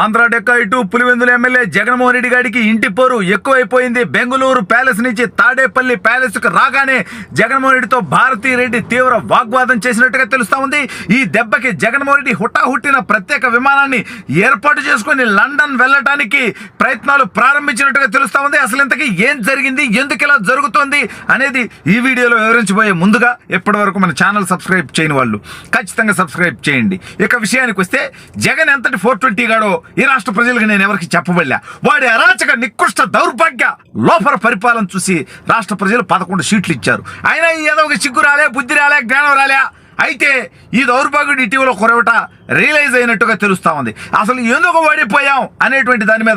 ఆంధ్ర డెక్క ఇటు పులివెందుల ఎమ్మెల్యే జగన్మోహన్ రెడ్డి గారికి ఇంటి పోరు ఎక్కువైపోయింది. బెంగళూరు ప్యాలెస్ నుంచి తాడేపల్లి ప్యాలెస్కు రాగానే జగన్మోహన్ రెడ్డితో భారతీ రెడ్డి తీవ్ర వాగ్వాదం చేసినట్టుగా తెలుస్తా ఉంది. ఈ దెబ్బకి జగన్మోహన్ రెడ్డి హుటాహుట్టిన ప్రత్యేక విమానాన్ని ఏర్పాటు చేసుకుని లండన్ వెళ్ళటానికి ప్రయత్నాలు ప్రారంభించినట్టుగా తెలుస్తా ఉంది. అసలు ఇంతకీ ఏం జరిగింది? ఎందుకు ఇలా జరుగుతోంది? అనేది ఈ వీడియోలో వివరించబోయే ముందుగా ఇప్పటి వరకు మన ఛానల్ సబ్స్క్రైబ్ చేయని వాళ్ళు ఖచ్చితంగా సబ్స్క్రైబ్ చేయండి. ఇక విషయానికి వస్తే జగన్ ఎంతటి ఫోర్ ట్వంటీ గాడో ఈ రాష్ట్ర ప్రజలకు నేను ఎవరికి చెప్పబడలే. వాడి అరాచక నికృష్ట దౌర్భాగ్య లోపల పరిపాలన చూసి రాష్ట్ర ప్రజలు పదకొండు సీట్లు ఇచ్చారు. అయినా ఈ ఏదో ఒక సిగ్గు రాలే బుద్ధి రాలే జ్ఞానం రాలే. అయితే ఈ దౌర్భాగ్యుడు ఇటీవల కొరవట రియలైజ్ అయినట్టుగా తెలుస్తూ ఉంది. అసలు ఎందుకు ఓడిపోయాం అనేటువంటి దాని మీద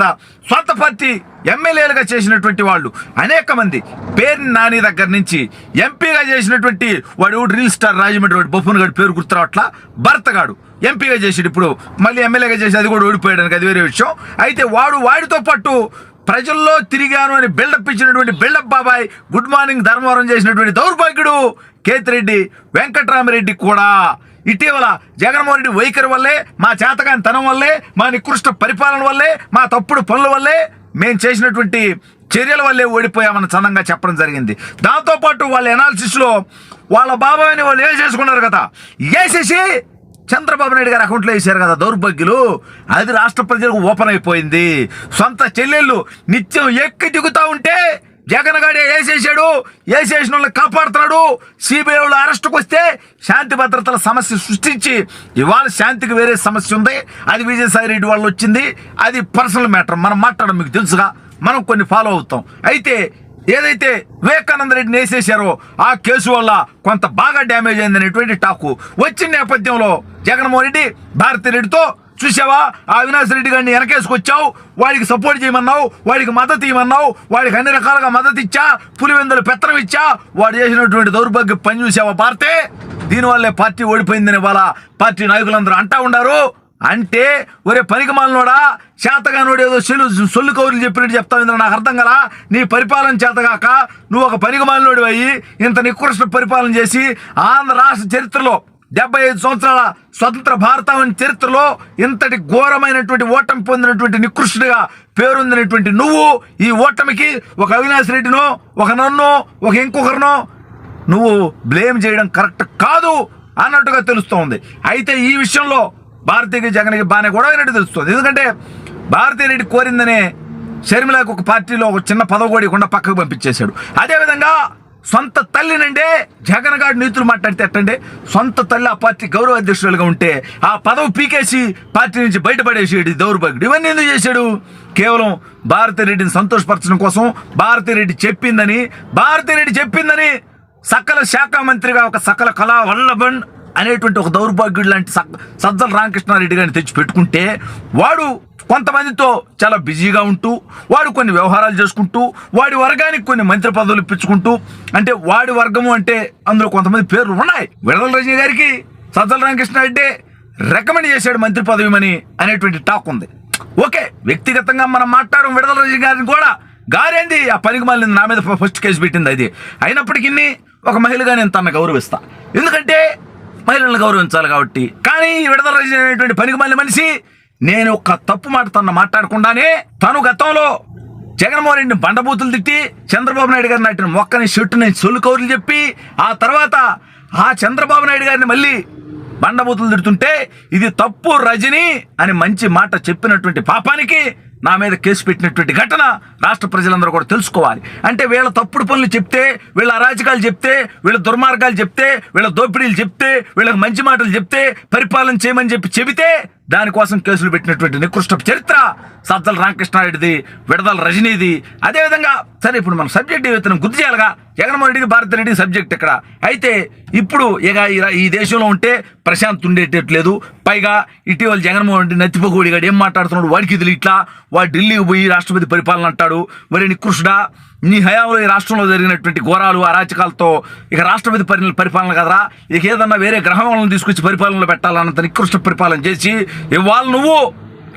సొంత పార్టీ ఎమ్మెల్యేలుగా చేసినటువంటి వాళ్ళు అనేక మంది పేరు నాని దగ్గర నుంచి ఎంపీగా చేసినటువంటి వాడు రీల్ స్టార్ రాజమండ్రి వాడు. బొప్పున్ గడు పేరు గుర్తురావట్లా? భర్తగాడు. ఎంపీగా చేసాడు ఇప్పుడు. మళ్ళీ ఎమ్మెల్యేగా చేసి అది కూడా ఓడిపోయాడు అది వేరే విషయం. అయితే వాడు వాడితో పాటు ప్రజల్లో తిరిగాను అని బిల్డప్ ఇచ్చినటువంటి బిల్డప్ బాబాయ్ గుడ్ మార్నింగ్ ధర్మవరం చేసినటువంటి దౌర్భాగ్యుడు కేతిరెడ్డి వెంకట్రామరెడ్డి కూడా. ఇటీవల జగన్మోహన్ రెడ్డి వైఖరి వల్లే మా చేతకాని తనం వల్లే మా నికృష్ట పరిపాలన వల్లే మా తప్పుడు పనుల వల్లే మేము చేసినటువంటి చర్యల వల్లే ఓడిపోయామని చందంగా చెప్పడం జరిగింది. దాంతోపాటు వాళ్ళ ఎనాలిసిస్లో వాళ్ళ బాబాయ్ని వాళ్ళు ఏం చేసుకున్నారు కదా? వేసేసి చంద్రబాబు నాయుడు గారి అకౌంట్లో వేశారు కదా దౌర్భాగ్యులు. అది రాష్ట్ర ప్రజలకు ఓపెన్ అయిపోయింది. సొంత చెల్లెళ్ళు నిత్యం ఎక్కి దిగుతా ఉంటే జగన్ గాడే వేసేసాడు. వేసేసిన వాళ్ళని కాపాడుతున్నాడు. సిబిఐ వాళ్ళు అరెస్టుకు వస్తే శాంతి భద్రతల సమస్య సృష్టించి ఇవాళ శాంతికి వేరే సమస్య ఉంది. అది విజయసాయి రెడ్డి వాళ్ళు వచ్చింది. అది పర్సనల్ మ్యాటర్. మనం మాట్లాడడం మీకు తెలుసుగా. మనం కొన్ని ఫాలో అవుతాం. అయితే ఏదైతే వివేకానంద రెడ్డిని వేసేసారో ఆ కేసు వల్ల కొంత బాగా డ్యామేజ్ అయింది అనేటువంటి టాకు. వచ్చిన నేపథ్యంలో జగన్మోహన్ రెడ్డి భారతీ రెడ్డితో చూసావా? ఆ అవినాష్ రెడ్డి గారిని వెనకేసుకొచ్చావు. వాడికి సపోర్ట్ చేయమన్నావు. వాడికి మద్దతు ఇవ్వమన్నావు. వాడికి అన్ని రకాలుగా మద్దతు ఇచ్చా. పులివెందులు పెత్తనం ఇచ్చా. వాడు చేసినటువంటి దౌర్భాగ్య పని చూసావా పార్టీ దీనివల్లే పార్టీ ఓడిపోయిందని వాళ్ళ పార్టీ నాయకులందరూ అంటా ఉండారు. అంటే ఒరే పనికి మాలినోడా చేతగానోడు ఏదో సొల్లు సొల్లు కౌరులు చెప్పినట్టు చెప్తావు నాకు అర్థం కదా నీ పరిపాలన చేతగాక నువ్వు ఒక పనికి మాలినోడు అయ్యి ఇంత నికృష్ట పరిపాలన చేసి ఆంధ్ర రాష్ట్ర చరిత్రలో డెబ్బై ఐదు సంవత్సరాల స్వతంత్ర భారతావని చరిత్రలో ఇంతటి ఘోరమైనటువంటి ఓటమి పొందినటువంటి నికృష్టుడిగా పేరొందినటువంటి నువ్వు ఈ ఓటమికి ఒక అవినాష్ రెడ్డినో ఒక నన్ను ఒక ఇంకొకరినో నువ్వు బ్లేమ్ చేయడం కరెక్ట్ కాదు అన్నట్టుగా తెలుస్తోంది. అయితే ఈ విషయంలో భారతీయ జగన్కి బాగానే గొడవ అయినట్టు తెలుస్తుంది. ఎందుకంటే భారతీయ రెడ్డి కోరిందనే షర్మిలకు ఒక పార్టీలో ఒక చిన్న పదవి కూడా ఇవ్వకుండా పక్కకు పంపించేశాడు. అదేవిధంగా సొంత తల్లి నుండే జగన్ గారు నీతులు మాట్లాడితే ఎట్టండి? సొంత తల్లి ఆ పార్టీ గౌరవ అధ్యక్షులుగా ఉంటే ఆ పదవి పీకేసి పార్టీ నుంచి బయటపడేసాడు దౌర్భాగ్యుడు. ఇవన్నీ ఎందుకు చేశాడు? కేవలం భారతిరెడ్డిని సంతోషపరచడం కోసం భారతిరెడ్డి చెప్పిందని భారతిరెడ్డి చెప్పిందని సకల శాఖ మంత్రిగా ఒక సకల కళా వల్లభన్ అనేటువంటి ఒక దౌర్భాగ్యుడు లాంటి సజ్జల రామకృష్ణారెడ్డి గారిని తెచ్చి పెట్టుకుంటే వాడు కొంతమందితో చాలా బిజీగా ఉంటూ వాడు కొన్ని వ్యవహారాలు చేసుకుంటూ వాడి వర్గానికి కొన్ని మంత్రి పదవులు ఇప్పించుకుంటూ అంటే వాడి వర్గము అంటే అందులో కొంతమంది పేర్లు ఉన్నాయి. విడదల రజనీ గారికి సజ్జల రామకృష్ణారెడ్డి రికమెండ్ చేశాడు మంత్రి పదవిమని అనేటువంటి టాక్ ఉంది. ఓకే వ్యక్తిగతంగా మనం మాట్లాడడం విడదల రజనీ గారిని కూడా గారేంది? ఆ పనికి మళ్ళీ నా మీద ఫస్ట్ కేసు పెట్టింది అది. అయినప్పటికీ ఒక మహిళగా నేను తన గౌరవిస్తా. ఎందుకంటే మహిళలను గౌరవించాలి కాబట్టి. కానీ ఈ విడదల రజనీ అనేటువంటి పనికి మళ్ళీ మనిషి నేను ఒక తప్పు మాట తన మాట్లాడకుండానే తను గతంలో జగన్మోహన్ రెడ్డిని బండబూతులు తిట్టి చంద్రబాబు నాయుడు గారిని నాటిన మొక్కని చెట్టుని సొల్లు కౌరులు చెప్పి ఆ తర్వాత ఆ చంద్రబాబు నాయుడు గారిని మళ్ళీ బండబూతులు తిడుతుంటే ఇది తప్పు రజని అని మంచి మాట చెప్పినటువంటి పాపానికి నా మీద కేసు పెట్టినటువంటి ఘటన రాష్ట్ర ప్రజలందరూ కూడా తెలుసుకోవాలి. అంటే వీళ్ళ తప్పుడు పనులు చెప్తే వీళ్ళ అరాచకాలు చెప్తే వీళ్ళ దుర్మార్గాలు చెప్తే వీళ్ళ దోపిడీలు చెప్తే వీళ్ళకి మంచి మాటలు చెప్తే పరిపాలన చేయమని చెప్పి చెబితే దానికోసం కేసులు పెట్టినటువంటి నికృష్ట చరిత్ర సజ్జల రామకృష్ణారెడ్డిది విడదల రజనీది. అదేవిధంగా సరే ఇప్పుడు మనం సబ్జెక్ట్ ఏవైతే గుర్తు చేయాలిగా. జగన్మోహన్ రెడ్డికి భారత రెడ్డికి సబ్జెక్ట్ ఇక్కడ అయితే ఇప్పుడు ఇక ఈ ఈ దేశంలో ఉంటే ప్రశాంత్ ఉండేటట్లేదు. పైగా ఇటీవల జగన్మోహన్ రెడ్డి నత్తిపగూడి గారు ఏం మాట్లాడుతున్నాడు? వాడికి ఇది ఇట్లా. వాడు ఢిల్లీకి పోయి రాష్ట్రపతి పరిపాలన అంటాడు. మరి నికృష్డా నీ హయాంలో ఈ రాష్ట్రంలో జరిగినటువంటి ఘోరాలు అరాచకాలతో ఇక రాష్ట్రపతి పరి పరిపాలన కదరా. ఇక ఏదన్నా వేరే గ్రహం తీసుకొచ్చి పరిపాలనలో పెట్టాలన్నంత నికృష్ట పరిపాలన చేసి ఇవాళ నువ్వు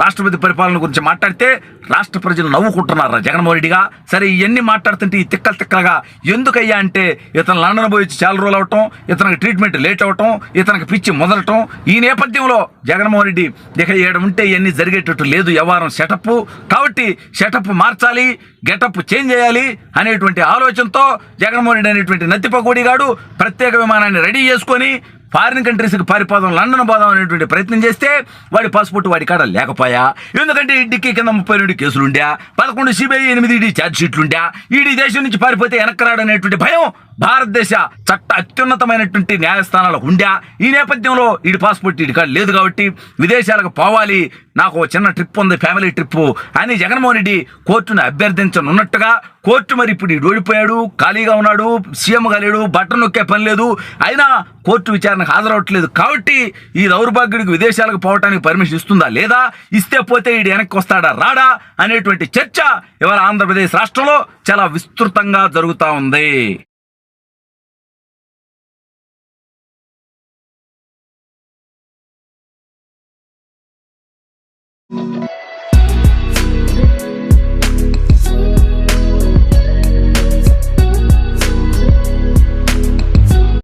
రాష్ట్రపతి పరిపాలన గురించి మాట్లాడితే రాష్ట్ర ప్రజలు నవ్వుకుంటున్నారా? జగన్మోహన్ రెడ్డిగా? సరే ఇవన్నీ మాట్లాడుతుంటే ఈ తిక్కలు తిక్కలుగా ఎందుకయ్యా అంటే ఇతను లండన్ పోయి చాలా రోజులు అవటం ఇతనికి ట్రీట్మెంట్ లేట్ అవటం ఇతనికి పిచ్చి మొదలటం. ఈ నేపథ్యంలో జగన్మోహన్ రెడ్డి ఇక ఏడ ఉంటే ఇవన్నీ జరిగేటట్టు లేదు వ్యవహారం సెటప్. కాబట్టి సెటప్ మార్చాలి గెటప్ చేంజ్ చేయాలి అనేటువంటి ఆలోచనతో జగన్మోహన్ రెడ్డి అనేటువంటి నత్తిపకోడిగాడు ప్రత్యేక విమానాన్ని రెడీ చేసుకొని ఫారిన్ కంట్రీస్కి పారిపోదాం లండన్ పోదాం అనేటువంటి ప్రయత్నం చేస్తే వాడి పాస్పోర్ట్ వాడి కాడ లేకపోయా? ఎందుకంటే డిక్కీ కింద ముప్పై రెండు కేసులు పదకొండు సిబిఐ ఎనిమిది ఈడీ ఛార్జ్ షీట్లు ఈడీ దేశం నుంచి పారిపోతే వెనక్కి రాడనేటువంటి భయం భారతదేశ చట్ట అత్యున్నతమైనటువంటి న్యాయస్థానాలకు ఉండా. ఈ నేపథ్యంలో ఈడి పాస్పోర్ట్ ఈడి కాడ లేదు కాబట్టి విదేశాలకు పోవాలి నాకు చిన్న ట్రిప్ ఉంది ఫ్యామిలీ ట్రిప్ అని జగన్మోహన్ రెడ్డి కోర్టును అభ్యర్థించనున్నట్టుగా కోర్టు మరి ఇప్పుడు ఓడిపోయాడు ఖాళీగా ఉన్నాడు సీఎం కాలేడు బట్టన్ నొక్కే పని లేదు. అయినా కోర్టు విచారణకు హాజరవట్లేదు కాబట్టి ఈ దౌర్భాగ్యుడికి విదేశాలకు పోవటానికి పర్మిషన్ ఇస్తుందా లేదా? ఇస్తే పోతే ఈడు వెనక్కి వస్తాడా రాడా? అనేటువంటి చర్చ ఇవాళ ఆంధ్రప్రదేశ్ రాష్ట్రంలో చాలా విస్తృతంగా జరుగుతూ ఉంది.